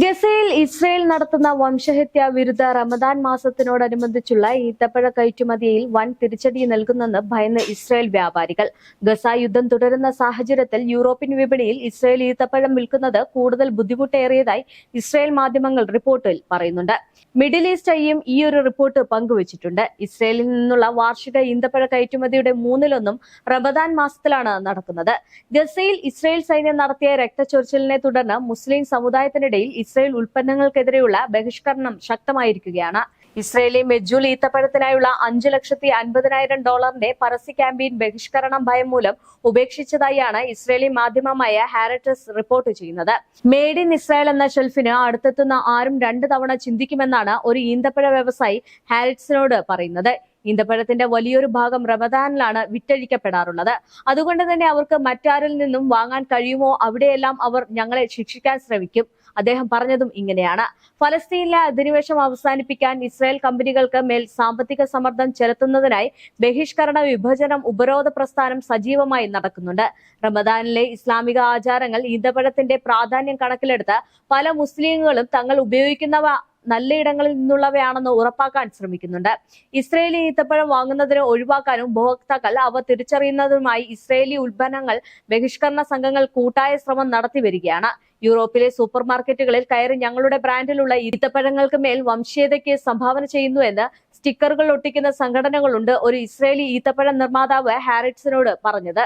ഗസയിൽ ഇസ്രയേൽ നടത്തുന്ന വംശഹത്യ വിരുദ്ധ റമദാൻ മാസത്തിനോടനുബന്ധിച്ചുള്ള ഈത്തപ്പഴ കയറ്റുമതിയിൽ വൻ തിരിച്ചടി നൽകുന്നെന്ന് ഭയന്ന് ഇസ്രയേൽ വ്യാപാരികൾ. ഗസ യുദ്ധം തുടരുന്ന സാഹചര്യത്തിൽ യൂറോപ്യൻ വിപണിയിൽ ഇസ്രയേൽ ഈത്തപ്പഴം വിൽക്കുന്നത് കൂടുതൽ ബുദ്ധിമുട്ടേറിയതായി ഇസ്രയേൽ മാധ്യമങ്ങൾ റിപ്പോർട്ടിൽ പറയുന്നുണ്ട്. മിഡിൽ ഈസ്റ്റ് ഐയും ഈ ഒരു റിപ്പോർട്ട് പങ്കുവച്ചിട്ടുണ്ട്. ഇസ്രയേലിൽ നിന്നുള്ള വാർഷിക ഈന്തപ്പഴ കയറ്റുമതിയുടെ മൂന്നിലൊന്നും റമദാൻ മാസത്തിലാണ് നടക്കുന്നത്. ഗസയിൽ ഇസ്രയേൽ സൈന്യം നടത്തിയ രക്തച്ചൊരിച്ചിലിനെ തുടർന്ന് മുസ്ലിം സമുദായത്തിനിടയിൽ ഇസ്രയേൽ ഉൽപ്പന്നങ്ങൾക്കെതിരെയുള്ള ബഹിഷ്കരണം ശക്തമായിരിക്കുകയാണ്. ഇസ്രയേലി മെജൂൽ ഈത്തപ്പഴത്തിനായുള്ള അഞ്ചു ലക്ഷത്തി അൻപതിനായിരം ഡോളറിന്റെ പരസ്യ ക്യാമ്പയിൻ ബഹിഷ്കരണം ഭയം മൂലം ഉപേക്ഷിച്ചതായാണ് ഇസ്രയേലി മാധ്യമമായ ഹാരറ്റസ് റിപ്പോർട്ട് ചെയ്യുന്നത്. മെയ്ഡ് ഇൻ ഇസ്രായേൽ എന്ന ഷെൽഫിന് അടുത്തെത്തുന്ന ആരും രണ്ട് തവണ ചിന്തിക്കുമെന്നാണ് ഒരു ഈന്തപ്പഴ വ്യവസായി ഹാരറ്റ്സിനോട് പറയുന്നത്. ഈന്തപ്പഴത്തിന്റെ വലിയൊരു ഭാഗം റമദാനിലാണ് വിറ്റഴിക്കപ്പെടാറുള്ളത്. അതുകൊണ്ട് തന്നെ അവർക്ക് മറ്റാരിൽ നിന്നും വാങ്ങാൻ കഴിയുമോ അവിടെയെല്ലാം അവർ ഞങ്ങളെ ശിക്ഷിക്കാൻ ശ്രമിക്കും. അദ്ദേഹം പറഞ്ഞതും ഇങ്ങനെയാണ്. ഫലസ്തീനിലെ അധിനിവേശം അവസാനിപ്പിക്കാൻ ഇസ്രായേൽ കമ്പനികൾക്ക് മേൽ സാമ്പത്തിക സമ്മർദ്ദം ചെലുത്തുന്നതിനായി ബഹിഷ്കരണ വിഭജനം ഉപരോധ പ്രസ്ഥാനം സജീവമായി നടക്കുന്നുണ്ട്. റമദാനിലെ ഇസ്ലാമിക ആചാരങ്ങൾ ഈന്തപ്പഴത്തിന്റെ പ്രാധാന്യം കണക്കിലെടുത്ത് പല മുസ്ലിങ്ങളും തങ്ങൾ ഉപയോഗിക്കുന്നവ നല്ല ഇടങ്ങളിൽ നിന്നുള്ളവയാണെന്ന് ഉറപ്പാക്കാൻ ശ്രമിക്കുന്നുണ്ട്. ഇസ്രയേലി ഈത്തപ്പഴം വാങ്ങുന്നതിന് ഒഴിവാക്കാനും ഉപഭോക്താക്കൾ അവ തിരിച്ചറിയുന്നതുമായി ഇസ്രയേലി ഉൽപ്പന്നങ്ങൾ ബഹിഷ്കരണ സംഘങ്ങൾ കൂട്ടായ ശ്രമം നടത്തി വരികയാണ്. യൂറോപ്പിലെ സൂപ്പർ മാർക്കറ്റുകളിൽ കയറി ഞങ്ങളുടെ ബ്രാൻഡിലുള്ള ഈത്തപ്പഴങ്ങൾക്ക് മേൽ വംശീയതയ്ക്ക് സംഭാവന ചെയ്യുന്നുവെന്ന് സ്റ്റിക്കറുകൾ ഒട്ടിക്കുന്ന സംഘടനകളുണ്ട് ഒരു ഇസ്രയേലി ഈത്തപ്പഴ നിർമ്മാതാവ് ഹാരിറ്റ്സിനോട് പറഞ്ഞത്.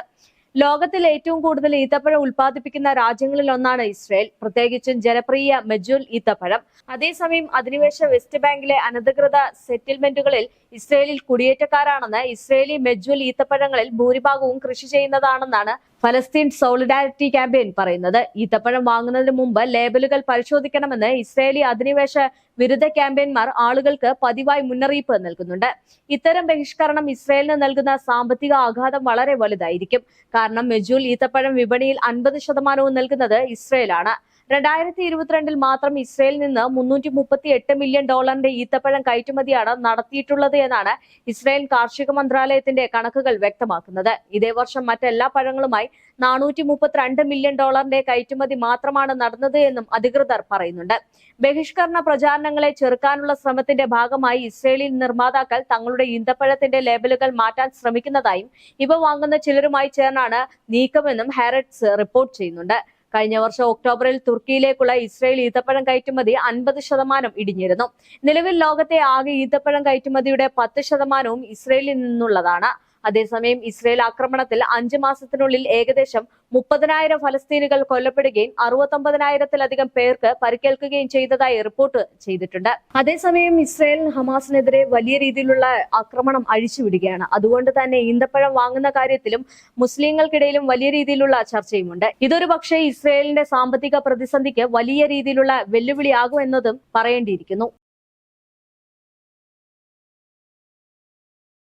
ലോകത്തിൽ ഏറ്റവും കൂടുതൽ ഈത്തപ്പഴം ഉൽപ്പാദിപ്പിക്കുന്ന രാജ്യങ്ങളിൽ ഒന്നാണ് ഇസ്രയേൽ. പ്രത്യേകിച്ചും ജനപ്രിയ മെജുൽ ഈത്തപ്പഴം. അതേസമയം അധിനിവേശ വെസ്റ്റ് ബാങ്കിലെ അനധികൃത സെറ്റിൽമെന്റുകളിൽ ഇസ്രയേലിൽ കുടിയേറ്റക്കാരാണെന്ന് ഇസ്രയേലി മെജുൽ ഈത്തപ്പഴങ്ങളിൽ ഭൂരിഭാഗവും കൃഷി ചെയ്യുന്നതാണെന്നാണ് ഫലസ്തീൻ സോളിഡാരിറ്റി ക്യാമ്പയിൻ പറയുന്നത്. ഈത്തപ്പഴം വാങ്ങുന്നതിന് മുമ്പ് ലേബലുകൾ പരിശോധിക്കണമെന്ന് ഇസ്രയേലി അധിനിവേശ വിരുദ്ധ ക്യാമ്പയിൻമാർ ആളുകൾക്ക് പതിവായി മുന്നറിയിപ്പ് നൽകുന്നുണ്ട്. ഇത്തരം ബഹിഷ്കരണം ഇസ്രയേലിന് നൽകുന്ന സാമ്പത്തിക ആഘാതം വളരെ വലുതായിരിക്കും. കാരണം മെജൂൽ ഈത്തപ്പഴം വിപണിയിൽ അൻപത് ശതമാനവും നൽകുന്നത് ഇസ്രയേലാണ്. രണ്ടായിരത്തി ഇരുപത്തിരണ്ടിൽ മാത്രം ഇസ്രയേലിൽ നിന്ന് മുന്നൂറ്റി മുപ്പത്തി എട്ട് മില്യൺ ഡോളറിന്റെ ഈത്തപ്പഴം കയറ്റുമതിയാണ് നടത്തിയിട്ടുള്ളത് എന്നാണ് ഇസ്രയേൽ കാർഷിക മന്ത്രാലയത്തിന്റെ കണക്കുകൾ വ്യക്തമാക്കുന്നത്. ഇതേ വർഷം മറ്റെല്ലാ പഴങ്ങളുമായി നാനൂറ്റി മുപ്പത്തിരണ്ട് മില്യൺ ഡോളറിന്റെ കയറ്റുമതി മാത്രമാണ് നടന്നത് എന്നും അധികൃതർ പറയുന്നുണ്ട്. ബഹിഷ്കരണ പ്രചാരണങ്ങളെ ചെറുക്കാനുള്ള ശ്രമത്തിന്റെ ഭാഗമായി ഇസ്രയേലിൽ നിർമ്മാതാക്കൾ തങ്ങളുടെ ഈന്തപ്പഴത്തിന്റെ ലേബലുകൾ മാറ്റാൻ ശ്രമിക്കുന്നതായും ഇവ വാങ്ങുന്ന ചിലരുമായി ചേർന്നാണ് നീക്കമെന്നും ഹാരറ്റ്സ് റിപ്പോർട്ട് ചെയ്യുന്നുണ്ട്. കഴിഞ്ഞ വർഷം ഒക്ടോബറിൽ തുർക്കിയിലേക്കുള്ള ഇസ്രയേൽ ഈത്തപ്പഴം കയറ്റുമതി അൻപത് ശതമാനം ഇടിഞ്ഞിരുന്നു. നിലവിൽ ലോകത്തെ ആകെ ഈത്തപ്പഴം കയറ്റുമതിയുടെ പത്ത് ശതമാനവും ഇസ്രയേലിൽ നിന്നുള്ളതാണ്. അതേസമയം ഇസ്രയേൽ ആക്രമണത്തിൽ അഞ്ച് മാസത്തിനുള്ളിൽ ഏകദേശം മുപ്പതിനായിരം ഫലസ്തീനുകൾ കൊല്ലപ്പെടുകയും അറുപത്തൊമ്പതിനായിരത്തിലധികം പേർക്ക് പരിക്കേൽക്കുകയും ചെയ്തതായി റിപ്പോർട്ട് ചെയ്തിട്ടുണ്ട്. അതേസമയം ഇസ്രയേൽ ഹമാസിനെതിരെ വലിയ രീതിയിലുള്ള ആക്രമണം അഴിച്ചുവിടുകയാണ്. അതുകൊണ്ട് തന്നെ ഈന്തപ്പഴം വാങ്ങുന്ന കാര്യത്തിലും മുസ്ലിങ്ങൾക്കിടയിലും വലിയ രീതിയിലുള്ള ചർച്ചയുമുണ്ട്. ഇതൊരു പക്ഷേ ഇസ്രയേലിന്റെ സാമ്പത്തിക പ്രതിസന്ധിക്ക് വലിയ രീതിയിലുള്ള വെല്ലുവിളിയാകുമെന്നതും പറയേണ്ടിയിരിക്കുന്നു.